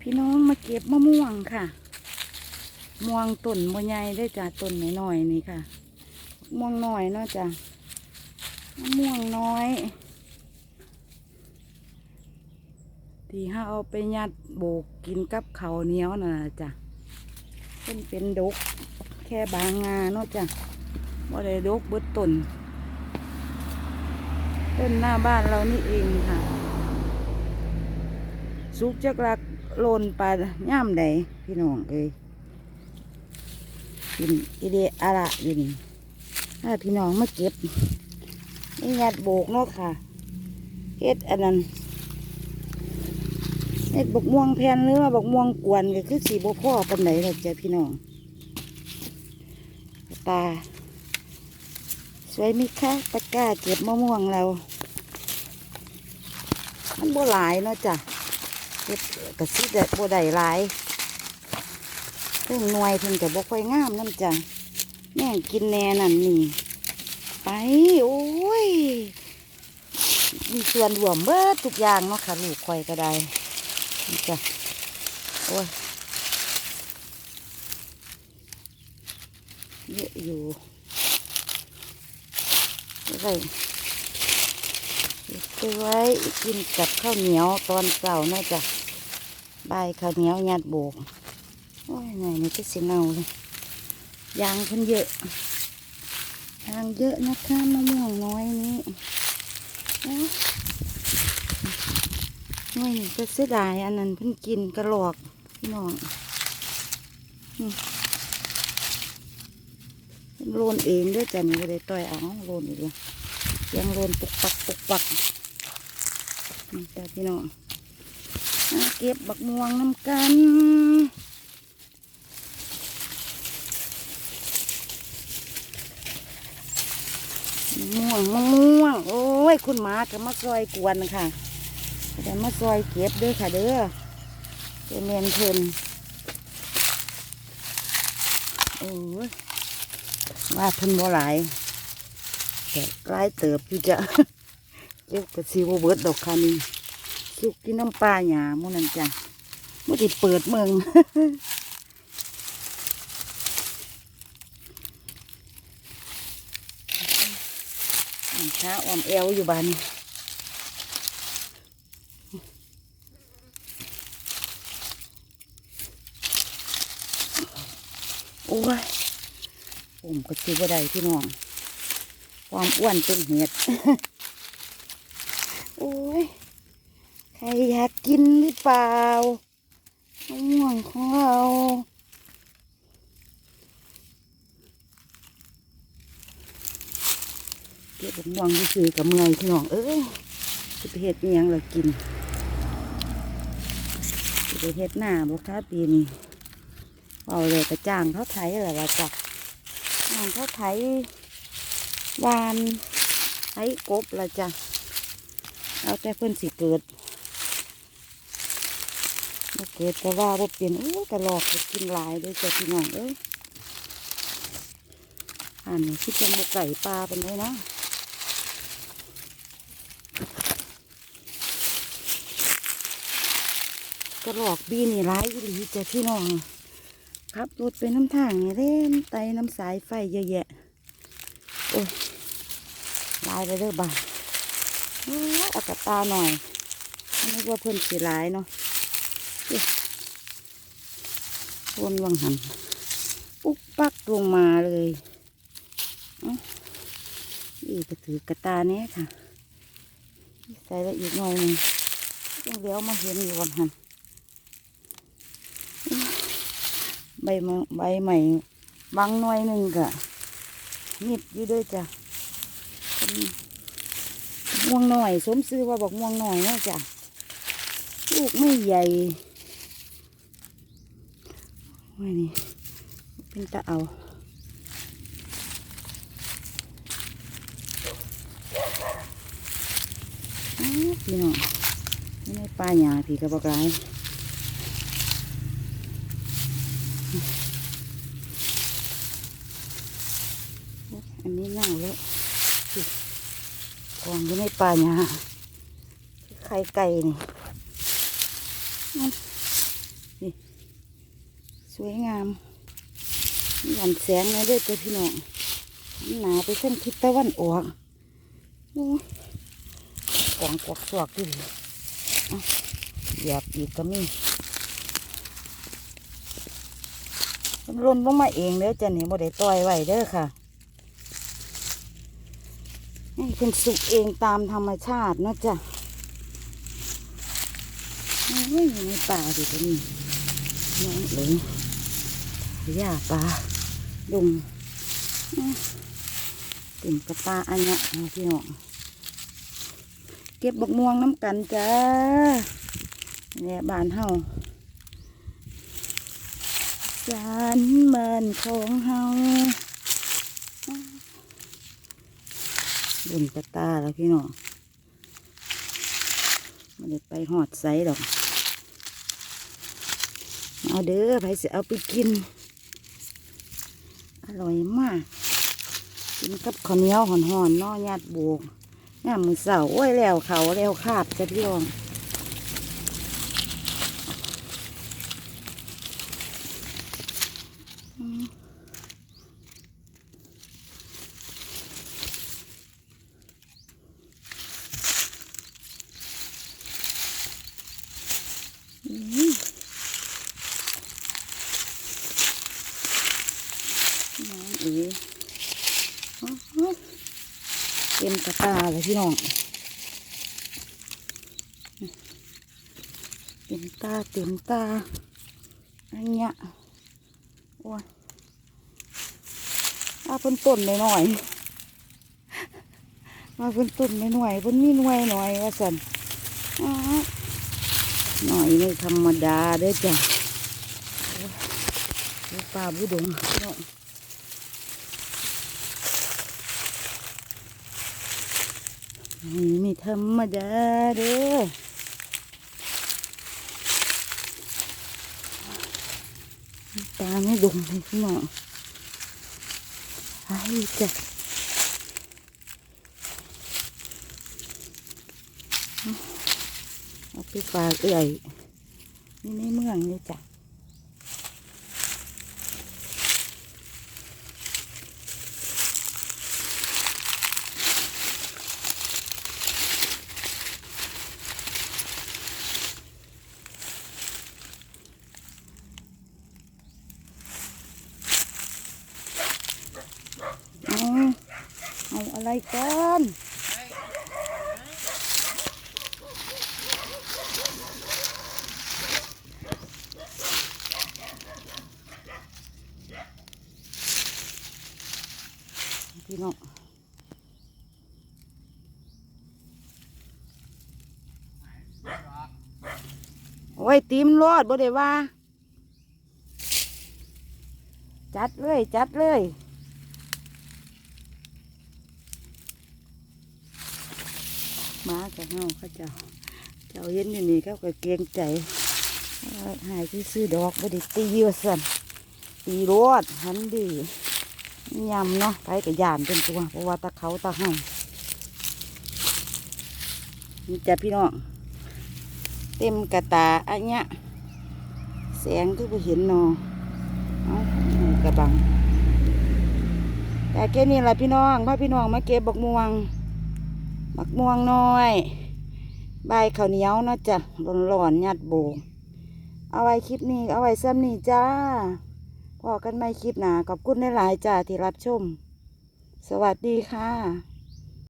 พี่น้องมาเก็บมะม่วงค่ะม่วงต้นมะใหญ่ได้จ้ะต้นหน้อยๆนี่ค่ะม่วงน้อยเนาะจ้ะมะม่วงน้อยที่ห้าเอาไปยัดโบกกินกับข้าเหนียวน่ะจ้ะเป็นเป็นดกแค่บางงาเนาะจ้ะว่าได้ดกเบิดต้นต้นหน้าบ้านเรานี่เองค่ะ สุกจักลัก โลนปลาย่ามใดพี่น้องเอ้ยกินอีเดอะระอยู่นี่ถ้าพี่น้องมาเก็บนี่ยัดโบกเนาะค่ะเฮ็ดอันนั้นเฮ็ดบกม่วงแผ่นหรือว่าบกม่วงกวนก็คือสีบกพ่อปันไหนล่ะจ้ะพี่น้องตาสวยมิคะตะกร้าเก็บมะม่วงเรา มันบ่หลายเนาะจ้ะ เฮ็ดกระซิดบ่ได้หลายเพิ่งหน่วยเพิ่งแต่บ่ค่อยงามน้ำจังแม่งกินแน่นั่นนี่ ไป โอ้ย มีส่วนรวมเบิดทุกอย่างเนาะค่ะลูกข่อยก็ได้นี่จ้ะโอ้ยเยอะอยู่อะไร ไปไว้กินกับข้าวเหนียวตอนเช้าเนาจะใบข้าวเหนียวยัดโบกโอ้ยไงนี่ก็สิเนาเลยยางเพิ่นเยอะยางเยอะนะคะมะม่วงน้อยนี้โอ้ยหน่วยนี่ก็เสียดายอันนั้นเพิ่นกินกระหลอกพี่น้องพันโลนเองด้วยจ้ะนี่ก็ได้ต่อยเอาโลนอีกแล้ว ยังโลนปุกปักปุกปักนี่จ้ะพี่น้องเก็บบักม่วงน้ำกันม่วงมะม่วง โอ้ย คุณหมาก็มาซอยกวนค่ะเดี๋ยวมาซอยเก็บด้อค่ะเด้อเป็นเมนเพินโอ้ยว่าเพิ่นบ่หลาย แต่กลายเติบอยู่จ้ะเก็บกระซีบเบิร์ดดอกค่ะนี่สุกที่น้ำปลาหยามูนั่นจ้ะมุติเปิดเมืองช้าออมแอวอยู่บ้านโอ้ยผมก็ซื้อบ่ได้พี่น้อง ความอ้วนเป็นเหตุโอ้ย ใครอยากกินหรือเปล่าม่วงของเราเก็บม่วงที่ซื้อกับเมื่อยพี่น้อง เอ้ยจะไปเฮ็ดยังเรากินจะไปเฮ็ดหน้าบุค้าปีนี้เอาเลยกระจ้างเขาไถอะไรละจ้ะจ้างเขาไถ วานไถกบละจ้ะเอาแต่เพิ่อนสิเกิดบ่เกิดแต่ว่าบ่เป็นโอ้กระหลอกกินหลายเลยจ้ะพี่น้องเอ้ยอันนี้ที่เป็นบ่ไก่ปลาเป็นไงนะกระหลอกบีนี่ร้ายอีหลีจ้ะพี่น้องขับรถไปน้ำทางนี่เล่นไตน้ำสายไฟเยอะแยะโอ้ยายไปเด้อบ่าโอ้ยเอากระตาหน่อยไม่ว่าเพิ่อนสิหลายเนาะวนวังหันปุ๊กปักลงมาเลยเอ้าอีกก็ถือกระตาเนี้ยค่ะ ใส่ละอีกหน่อยหนึงยังเลี้ยวมาเห็นอยู่วังหันใบมะใบใหม่บางหน่อยหนึ่งกะนิดอยู่ด้วยจ้ะ ม่วงหน่อย สมซื้อว่าบอกม่วงหน่อยนะจ้ะลูกไม่ใหญ่ไว้นี่เป็นตะเอาพี่น้องไม่ได้ปลาหยาพี่กระบอกไรอันนี้เน่าแล้ว กองอยู่ในปลาหยาไข่ไก่นี่อื้อวยงามหยันแสงนะเด้อจ้ะพี่น้องหนาไปเส้นทิศตะวันออกกองกวกสวกดิเหยียบอีกก็มีมันล่นลงมาเองเด้อจ้ะนี่บ่ได้ต่อยไว้เด้อค่ะ ให้เป็นสุกเองตามธรรมชาตินาะจ้ะโอ้ยอยู่ในป่าดิตัวนี้น้องเหลงหญ้าป่าดุงอื้อเต็มกระตาอันเนี้ยเอาพี่น้องเก็บบกม่วงน้ำกันจ้าเนี่ยบานเฮาสารบ้านของเฮา ดุนกระตาแล้วพี่น้องไม่ได้ไปหอดไซดอก เอาเด้อไผสิเอาไปกิน อร่อยมาก กินกับข้าวเหนียวหอนๆนอญาติโบกน้ามือเสาโอ้ยแล้วเขาแล้วคาบจะพี่รองอืมอืม น้เต็มกระตาเลยพี่น้องเต็มตาเต็มตาอันเนี้ยโอ้ยมาเพิ่นต้นหน่อยมาเพิ่นต้นหน่อยเพิ่นมีหน่วยหน่อยว่าสันหน่อยไม่ธรรมดาเด้อจ้ะป่าบุดงพี่น้อง ไม่ธรรมดาเด้อตาไม่ดงเลยพี่น้องไอ้จ้ะเอาไปฝากเอื่อยนี่ในเมืองเลยจ้ะเอาเอาอะไร กันพี่น้องโอ้ยตีมรอดบ่ได้ว่า จัดเลย จัดเลย มากับเฮาเขาเจ้าเจ้าเห็นอยู่นี่เขาก็เกรงใจหายที่ซื้อดอกบด้ตีว่าสันตีรวดหันดียำเนาะไปกับยานเป็นตัวเพราะว่าตะเขาตะเฮานี่จ้ะพี่น้องเต็มกระตาอันเนี้ยแสงก็ไปเห็นเนอเอากระบังแต่แค่นี้แหละพี่น้องพาพี่น้องมาเก็บบักม่วง มักม่วงน้อย ใบข้าวเหนียวเนาะจ้ะหลอนๆยัดโบงเอาไว้คลิปนี้เอาไว้ซ้ำนี่จ้าพอกันไม่คลิปหนาขอบคุณหลายๆจ้าที่รับชม สวัสดีค่ะ